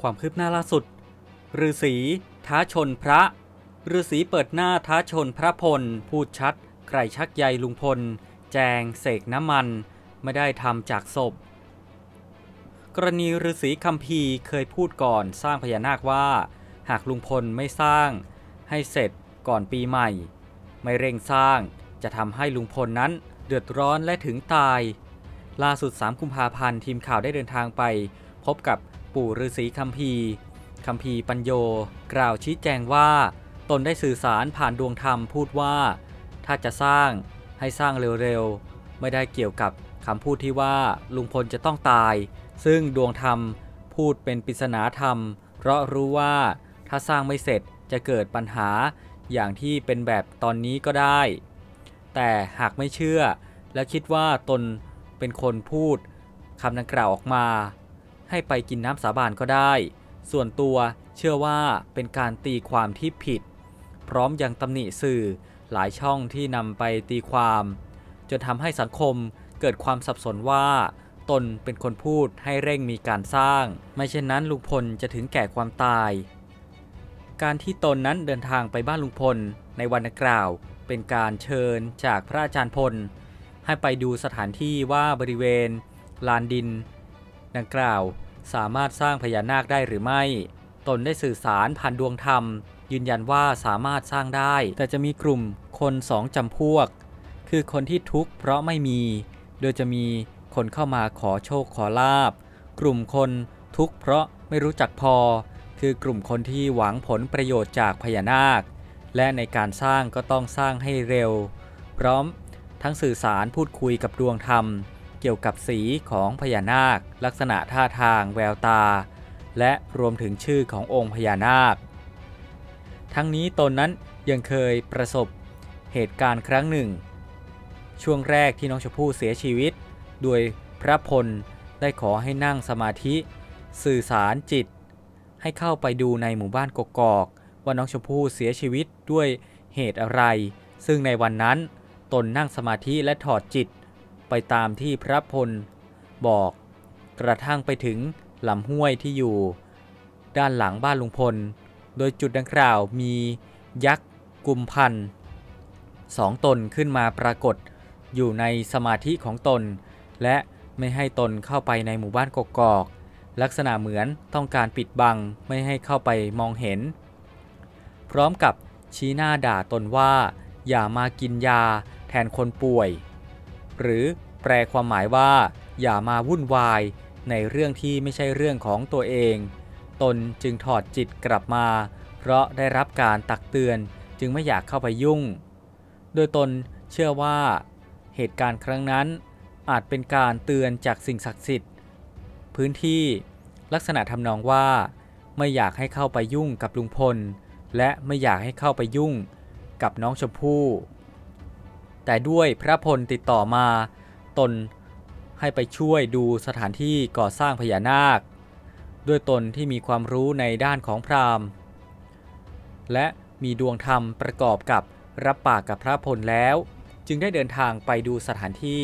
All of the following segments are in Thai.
ความคืบหน้าล่าสุดฤาษีท้าชนพระฤาษีเปิดหน้าท้าชนพระพล พูดชัดใครชักใยลุงพล แจง เสกน้ำมัน ไม่ได้ทำจากศพ กรณีฤาษีคัมภีเคยพูดก่อนสร้างพญานาคว่า หากลุงพลไม่สร้าง ให้เสร็จก่อนปีใหม่ ไม่เร่งสร้างจะทำให้ลุงพลนั้นเดือดร้อนและถึงตาย ล่าสุด 3 กุมภาพันธ์ทีมข่าวได้เดินทางไป พบกับ ปู่ฤาษีคัมภีร์คัมภีร์ปัญโย กล่าวชี้แจงว่า ตนได้สื่อสารผ่านดวงธรรมพูดว่า ถ้าจะสร้างให้สร้างเร็วๆ ไม่ได้เกี่ยวกับคำพูดที่ว่าลุงพลจะต้องตาย ซึ่งดวงธรรมพูดเป็นปริศนาธรรม เพราะรู้ว่าถ้าสร้างไม่เสร็จจะเกิดปัญหาอย่างที่เป็นแบบตอนนี้ก็ได้ แต่หากไม่เชื่อและคิดว่าตนเป็นคนพูดคำดังกล่าวออกมา ให้ไปกินน้ำสาบานก็ได้ ส่วนตัวเชื่อว่าเป็นการตีความที่ผิด พร้อมยังตำหนิสื่อหลายช่องที่นำไปตีความ จนทำให้สังคมเกิดความสับสนว่า ตนเป็นคนพูดให้เร่งมีการสร้าง ไม่เช่นนั้นลุงพลจะถึงแก่ความตาย การที่ตนนั้นเดินทางไปบ้านลุงพลในวันดังกล่าว เป็นการเชิญจากพระอาจารย์พล ให้ไปดูสถานที่ว่าบริเวณ ลานดิน ดังกล่าว สามารถสร้างพญานาคได้หรือไม่ ตนได้สื่อสารผ่านดวงธรรม ยืนยันว่าสามารถสร้างได้ แต่จะมีกลุ่มคนสองจำพวก คือคนที่ทุกข์เพราะไม่มี โดยจะมีคนเข้ามาขอโชคขอลาบ กลุ่มคนทุกข์เพราะไม่รู้จักพอ คือกลุ่มคนที่หวังผลประโยชน์จากพญานาค และในการสร้างก็ต้องสร้างให้เร็ว พร้อมทั้งสื่อสารพูดคุยกับดวงธรรม เกี่ยวกับสีของพญานาค ลักษณะท่าทางแววตา และรวมถึงชื่อขององค์พญานาค ทั้งนี้ตนนั้นยังเคยประสบเหตุการณ์ครั้งหนึ่ง ช่วงแรกที่น้องชมพู่เสียชีวิต โดยพระพลได้ขอให้นั่งสมาธิ สื่อสารจิต ให้เข้าไปดูในหมู่บ้านกกอกว่าน้องชมพู่เสียชีวิตด้วยเหตุอะไร ซึ่งในวันนั้นตนนั่งสมาธิและถอดจิต ไปตามที่พระพลบอก กระทั่งไปถึงลำห้วยที่อยู่ ด้านหลังบ้านลุงพล โดยจุดดังกล่าวมียักษ์กุมพันธ์สองตนขึ้นมาปรากฏอยู่ในสมาธิของตน และไม่ให้ตนเข้าไปในหมู่บ้านกกอก ลักษณะเหมือนต้องการปิดบังไม่ให้เข้าไปมองเห็น พร้อมกับชี้หน้าด่าตนว่า อย่ามากินยาแทนคนป่วย หรือแปลความหมายว่า อย่ามาวุ่นวาย ในเรื่องที่ไม่ใช่เรื่องของตัวเอง ตนจึงถอดจิตกลับมา เพราะได้รับการตักเตือนจึงไม่อยากเข้าไปยุ่ง โดยตนเชื่อว่า เหตุการณ์ครั้งนั้น อาจเป็นการเตือนจากสิ่งศักดิ์สิทธิ์ พื้นที่ลักษณะทำนองว่า ไม่อยากให้เข้าไปยุ่งกับลุงพล และไม่อยากให้เข้าไปยุ่งกับน้องชมพู่ แต่ด้วยพระพลติดต่อมา ตนให้ไปช่วยดูสถานที่ก่อสร้างพญานาค ด้วยตนที่มีความรู้ในด้านของพราหมณ์ และมีดวงธรรมประกอบกับรับปากกับพระพลแล้ว จึงได้เดินทางไปดูสถานที่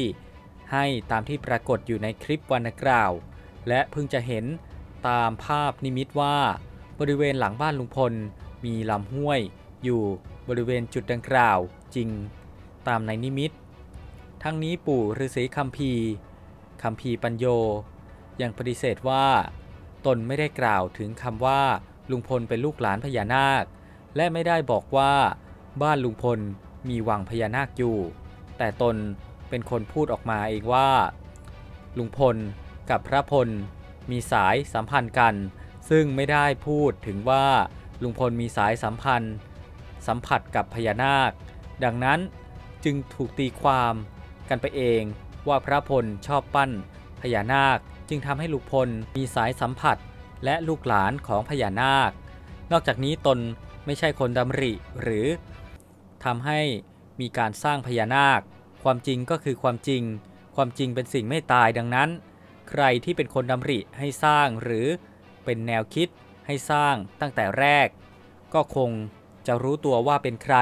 ให้ตามที่ปรากฏอยู่ในคลิปวันกล่าว และเพิ่งจะเห็นตามภาพนิมิตว่าบริเวณหลังบ้านลุงพล มีลำห้วยอยู่บริเวณจุดดังกล่าวจริง ตามในนิมิต ทั้งนี้ปู่ฤาษีคัมภีร์คัมภีร์ปัญโย ยังปฏิเสธว่า ตนไม่ได้กล่าวถึงคำว่าลุงพลเป็นลูกหลานพญานาค และไม่ได้บอกว่า บ้านลุงพลมีวังพญานาคอยู่ แต่ตนเป็นคนพูดออกมาเองว่า ลุงพลกับพระพล มีสายสัมพันธ์กัน ซึ่งไม่ได้พูดถึงว่าลุงพลมีสายสัมพันธ์ สัมผัสกับพญานาค ดังนั้น จึงถูกตีความกันไปเองว่าพระพลชอบปั้นพญานาคจึงทำให้ลุงพลมีสายสัมผัสและลูกหลานของพญานาค นอกจากนี้ตนไม่ใช่คนดำริหรือทำให้มีการสร้างพญานาค ความจริงก็คือความจริง ความจริงเป็นสิ่งไม่ตายดังนั้น ใครที่เป็นคนดำริให้สร้างหรือเป็นแนวคิดให้สร้างตั้งแต่แรก ก็คงจะรู้ตัวว่าเป็นใคร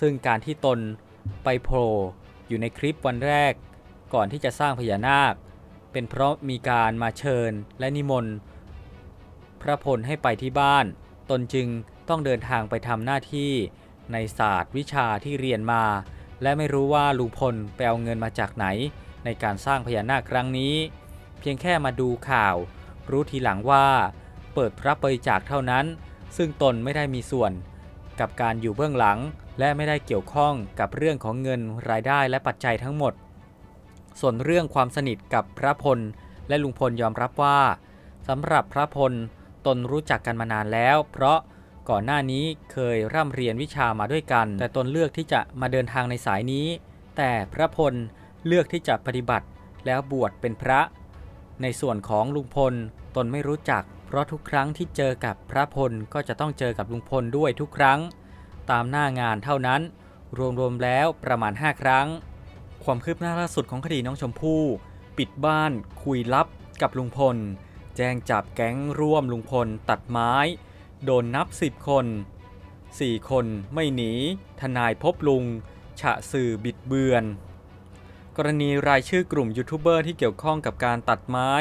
ซึ่งการที่ตน ไปโผล่อยู่ในคลิปวันแรก ก่อนที่จะสร้างพญานาค เป็นเพราะมีการมาเชิญและนิมนต์ พระพลให้ไปที่บ้าน ตนจึงต้องเดินทางไปทำหน้าที่ในศาสตร์วิชาที่เรียนมา และไม่รู้ว่าลุงพลไปเอาเงินมาจากไหน ในการสร้างพญานาคครั้งนี้ เพียงแค่มาดูข่าว รู้ทีหลังว่า เปิดรับบริจาคเท่านั้น ซึ่งตนไม่ได้มีส่วน กับการอยู่เบื้องหลัง และไม่ได้เกี่ยวข้องกับเรื่องของเงินรายได้และปัจจัยทั้งหมด ส่วนเรื่องความสนิทกับพระพล และลุงพลยอมรับว่าสำหรับพระพลตนรู้จักกันมานานแล้ว เพราะก่อนหน้านี้เคยร่ำเรียนวิชามาด้วยกัน แต่ตนเลือกที่จะมาเดินทางในสายนี้ แต่พระพลเลือกที่จะปฏิบัติแล้วบวชเป็นพระ ในส่วนของลุงพลตนไม่รู้จัก เพราะทุกครั้งที่เจอกับพระพลก็จะต้องเจอกับลุงพลด้วยทุกครั้ง ตามหน้างานเท่านั้น รวมๆแล้วประมาณ 5 ครั้ง ความคืบหน้าล่าสุดของคดีน้องชมพู่ ปิดบ้านคุยลับกับลุงพล แจ้งจับแก๊งร่วมลุงพลตัดไม้ โดนนับ 10 คน 4 คนไม่หนี ทนายพบลุง ฉะสื่อบิดเบือน กรณีรายชื่อกลุ่มยูทูบเบอร์ที่เกี่ยวข้องกับการตัดไม้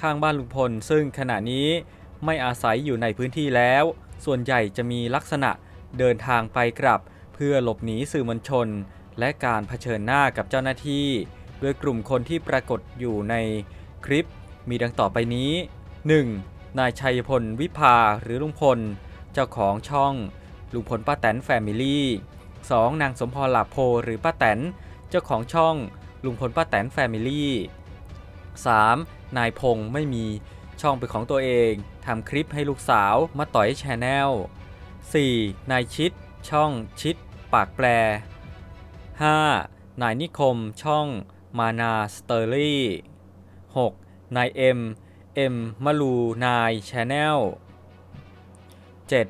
ข้างบ้านลุงพล ซึ่งขณะนี้ไม่อาศัยอยู่ในพื้นที่แล้ว ส่วนใหญ่จะมีลักษณะ เดินทางไปกลับ เพื่อหลบหนีสื่อมวลชน และการเผชิญหน้ากับเจ้าหน้าที่โดยกลุ่มคนที่ปรากฏอยู่ในคลิป มีดังต่อไปนี้ 1. นายชัยพลวิภาหรือลุงพล เจ้าของช่อง ลุงพลป้าแตนแฟมิลี่ 2. นางสมพรหลาโพหรือป้าแตน เจ้าของช่อง ลุงพลป้าแตนแฟมิลี่ 3. นายพงษ์ไม่มีช่องเป็นของตัวเอง ทำคลิปให้ลูกสาวมาต่อยแชนแนล 4. นายชิด ช่องชิด ปากแปร 5. นายนิคม ช่องมานาสเตอรี่ 6. นายเอ็มเอ็มมะลูนายชแนล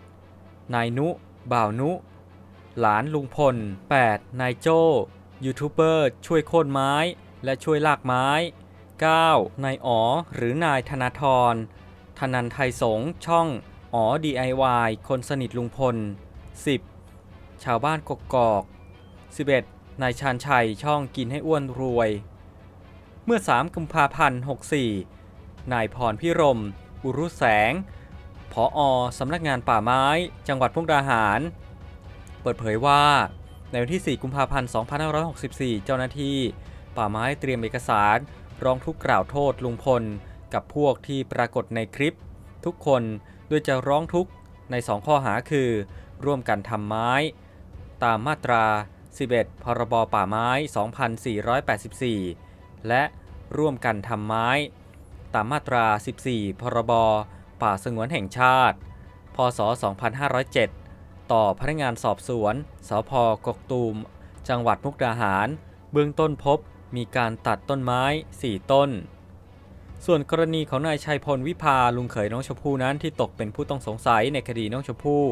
7. นายนุ บ่าวนุ หลานลุงพล 8. นายโจยูทูบเบอร์ช่วยโค่นไม้และช่วยลากไม้ 9. นายอ๋อหรือนายธนาธรธนันไทยสงช่อง อ๋อ DIY คนสนิทลุงพล 10. ชาวบ้านกกอก 11. นายชาญชัยช่องกินให้อ้วนรวย เมื่อ 3 กุมภาพันธ์ 64 นายพรพิรม อุรุแสง ผออสำนักงานป่าไม้ จังหวัดมุกดาหาร เปิดเผยว่า ในวันที่ 4 กุมภาพันธ์ 2564 เจ้าหน้าที่ ป่าไม้เตรียมเอกสาร ร้องทุกข์กล่าวโทษลุงพล กับพวกที่ปรากฏในคลิป ทุกคน โดยจะร้องทุกข์ใน 2 ข้อหาคือ ร่วมกันทำไม้ ตามมาตรา 11 พรบป่าไม้ 2484 และร่วมกันทำไม้ ตามมาตรา 14 พรบป่าสงวนแห่งชาติ พศ 2507 ต่อพนักงานสอบสวน สพกกตูม จังหวัดมุกดาหาร เบื้องต้นพบมีการตัดต้นไม้ 4 ต้น ส่วนกรณีของนายชัยพลวิภาลุงเขยน้องชมพู่นั้นที่ตกเป็นผู้ต้องสงสัยในคดีน้องชมพู่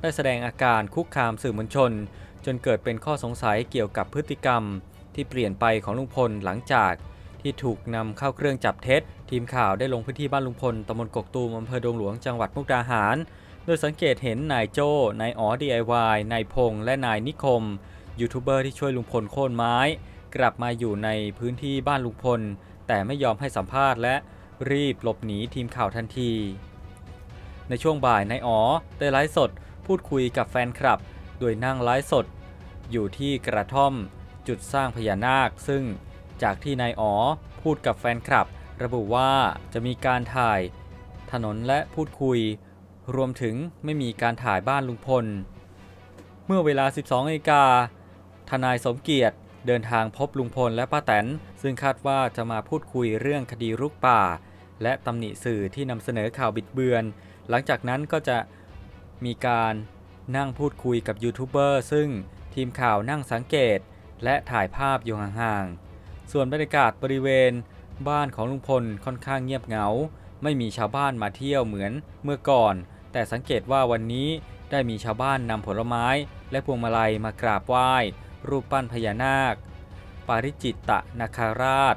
ได้แสดงอาการคุกคามสื่อมวลชน จนเกิดเป็นข้อสงสัยเกี่ยวกับพฤติกรรม ที่เปลี่ยนไปของลุงพลหลังจาก ที่ถูกนำเข้าเครื่องจับเท็จ ทีมข่าวได้ลงพื้นที่บ้านลุงพลตำบลกกตูมอำเภอดงหลวงจังหวัดมุกดาหาร โดยสังเกตเห็นนายโจ้นายอ๋อ DIY นายพงษ์และนายนิคมยูทูบเบอร์ที่ช่วยลุงพลโค่นไม้ กลับมาอยู่ในพื้นที่บ้านลุงพล แต่ไม่ยอมให้สัมภาษณ์และรีบหลบหนีทีมข่าวทันที ในช่วงบ่ายนายอ๋อได้ไลฟ์สดพูดคุยกับแฟนคลับ โดยนั่งไลฟ์สด อยู่ที่กระท่อม จุดสร้างพญานาค ซึ่งจากที่นายอ๋อพูดกับแฟนคลับ ระบุว่าจะมีการถ่าย ถนนและพูดคุย รวมถึงไม่มีการถ่ายบ้านลุงพล เมื่อเวลา 12นาฬิกาทนายสมเกียรติ เดินทางพบลุงพลและป้าแตน ซึ่งคาดว่าจะมาพูดคุยเรื่องคดีรุกป่า และตำหนิสื่อที่นำเสนอข่าวบิดเบือน หลังจากนั้นก็จะมีการนั่งพูดคุยกับยูทูบเบอร์ซึ่งทีมข่าวนั่งสังเกต และถ่ายภาพอยู่ห่างๆ ส่วนบรรยากาศบริเวณ บ้านของลุงพลค่อนข้างเงียบเหงา ไม่มีชาวบ้านมาเที่ยวเหมือนเมื่อก่อน แต่สังเกตว่าวันนี้ได้มีชาวบ้านนำผลไม้และพวงมาลัยมากราบไหว้ รูปปั้นพญานาค ปาริจิตตะนาคาราช